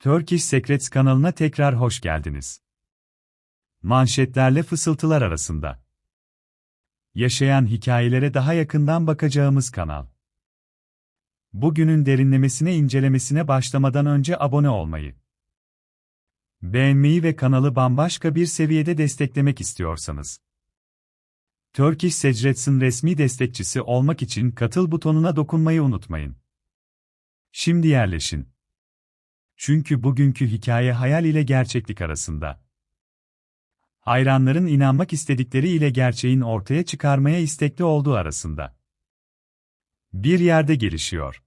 Turkish Secrets kanalına tekrar hoş geldiniz. Manşetlerle fısıltılar arasında. Yaşayan hikayelere daha yakından bakacağımız kanal. Bugünün derinlemesine incelemesine başlamadan önce abone olmayı, beğenmeyi ve kanalı bambaşka bir seviyede desteklemek istiyorsanız, Turkish Secrets'in resmi destekçisi olmak için katıl butonuna dokunmayı unutmayın. Şimdi yerleşin. Çünkü bugünkü hikaye hayal ile gerçeklik arasında. Hayranların inanmak istedikleri ile gerçeğin ortaya çıkarmaya istekli olduğu arasında. Bir yerde gelişiyor.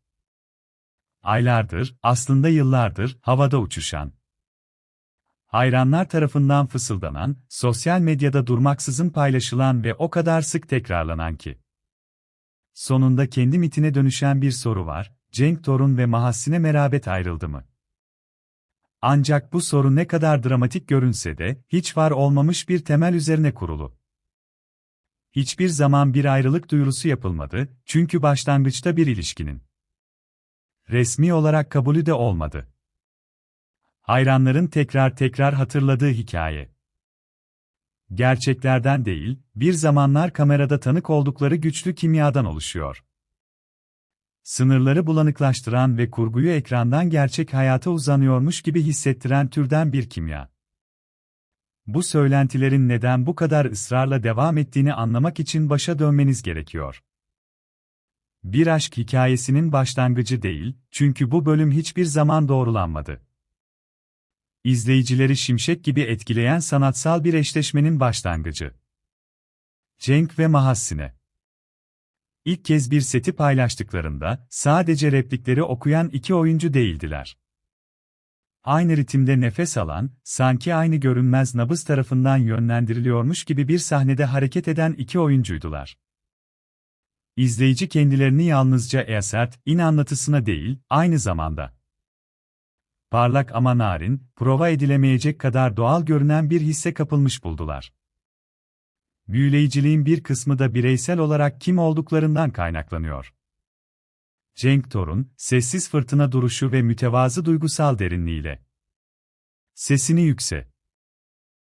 Aylardır, aslında yıllardır, havada uçuşan. Hayranlar tarafından fısıldanan, sosyal medyada durmaksızın paylaşılan ve o kadar sık tekrarlanan ki. Sonunda kendi mitine dönüşen bir soru var, Cenk Torun ve Mahassine Merabet ayrıldı mı? Ancak bu soru ne kadar dramatik görünse de, hiç var olmamış bir temel üzerine kurulu. Hiçbir zaman bir ayrılık duyurusu yapılmadı, çünkü başlangıçta bir ilişkinin resmi olarak kabulü de olmadı. Hayranların tekrar tekrar hatırladığı hikaye. Gerçeklerden değil, bir zamanlar kamerada tanık oldukları güçlü kimyadan oluşuyor sınırları bulanıklaştıran ve kurguyu ekrandan gerçek hayata uzanıyormuş gibi hissettiren türden bir kimya. Bu söylentilerin neden bu kadar ısrarla devam ettiğini anlamak için başa dönmeniz gerekiyor. Bir aşk hikayesinin başlangıcı değil, çünkü bu bölüm hiçbir zaman doğrulanmadı. İzleyicileri şimşek gibi etkileyen sanatsal bir eşleşmenin başlangıcı. Cenk ve Mahassine İlk kez bir seti paylaştıklarında, sadece replikleri okuyan iki oyuncu değildiler. Aynı ritimde nefes alan, sanki aynı görünmez nabız tarafından yönlendiriliyormuş gibi bir sahnede hareket eden iki oyuncuydular. İzleyici kendilerini yalnızca Easert, in anlatısına değil, aynı zamanda parlak ama narin, prova edilemeyecek kadar doğal görünen bir hisse kapılmış buldular büyüleyiciliğin bir kısmı da bireysel olarak kim olduklarından kaynaklanıyor. Cenk Torun, sessiz fırtına duruşu ve mütevazı duygusal derinliğiyle. Sesini yükse.